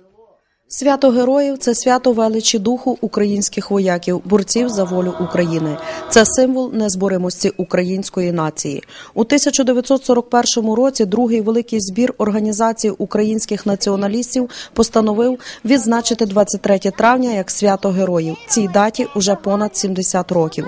село. Свято героїв це свято величі духу українських вояків, борців за волю України. Це символ незборимості української нації. У 1941 році другий великий збір організації українських націоналістів постановив відзначити 23 травня як свято героїв. Цій даті уже понад 70 років.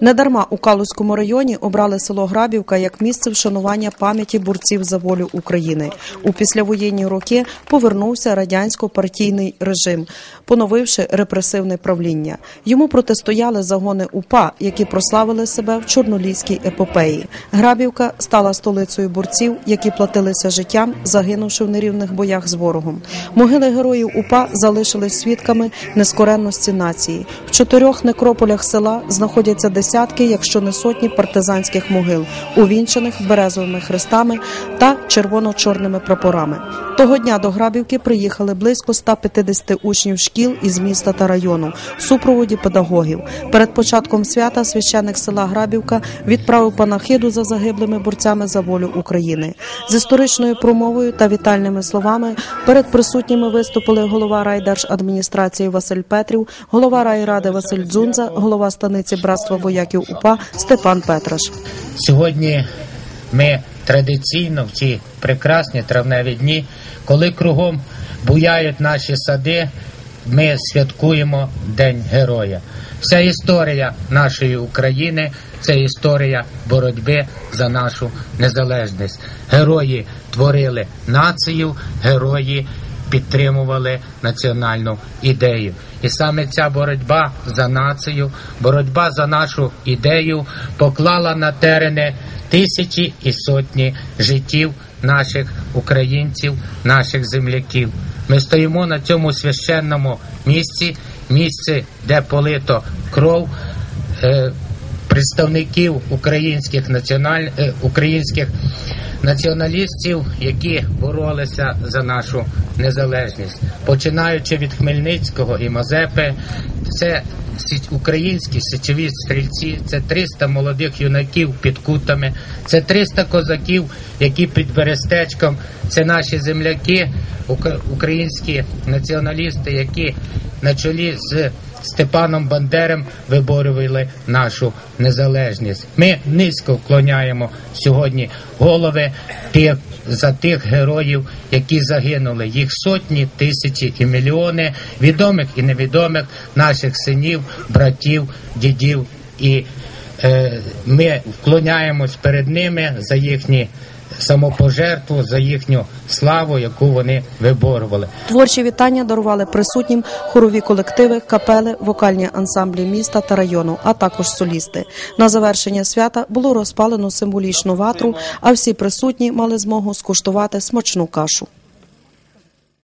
Недарма у Калузькому районі обрали село Грабівка як місце вшанування пам'яті борців за волю України. У післявоєнні роки повернувся радянсько-партійний режим, поновивши репресивне правління. Йому протистояли загони УПА, які прославили себе в чорноліській епопеї. Грабівка стала столицею борців, які платилися життям, загинувши в нерівних боях з ворогом. Могили героїв УПА залишились свідками нескоренності нації. В чотирьох некрополях села знаходяться десятки, якщо не сотні партизанських могил, увінчених березовими хрестами та червоно-чорними прапорами. Того дня до Грабівки приїхали близько 150 учнів шкіл із міста та району в супроводі педагогів. Перед початком свята священник села Грабівка відправив панахиду за загиблими борцями за волю України. З історичною промовою та вітальними словами перед присутніми виступили голова райдержадміністрації Василь Петрів, голова райради Василь Дзунза, голова станиці братства вояків УПА Степан Петраш. Сьогодні ми традиційно в ці прекрасні травневі дні, коли кругом буяють наші сади, ми святкуємо День Героя. Вся історія нашої України це історія боротьби за нашу незалежність. Герої творили націю, герої підтримували національну ідею. І саме ця боротьба за націю, боротьба за нашу ідею поклала на терени тисячі і сотні життів наших українців, наших земляків. Ми стоїмо на цьому священному місці, місці, де полито кров. Представників українських національ... е, українських націоналістів, які боролися за нашу незалежність, починаючи від Хмельницького і Мазепи, це українські січові стрільці, це 300 молодих юнаків під кутами, це 300 козаків, які під Берестечком, це наші земляки, українські націоналісти, які на чолі з Степаном Бандером виборювали нашу незалежність. Ми низько вклоняємо сьогодні голови тих за тих героїв, які загинули. Їх сотні, тисячі і мільйони відомих і невідомих наших синів, братів, дідів. І е, ми вклоняємось перед ними за їхні самопожертву, за їхню славу, яку вони виборювали. Творчі вітання дарували присутнім хорові колективи, капели, вокальні ансамблі міста та району, а також солісти. На завершення свята було розпалено символічну ватру, а всі присутні мали змогу скуштувати смачну кашу.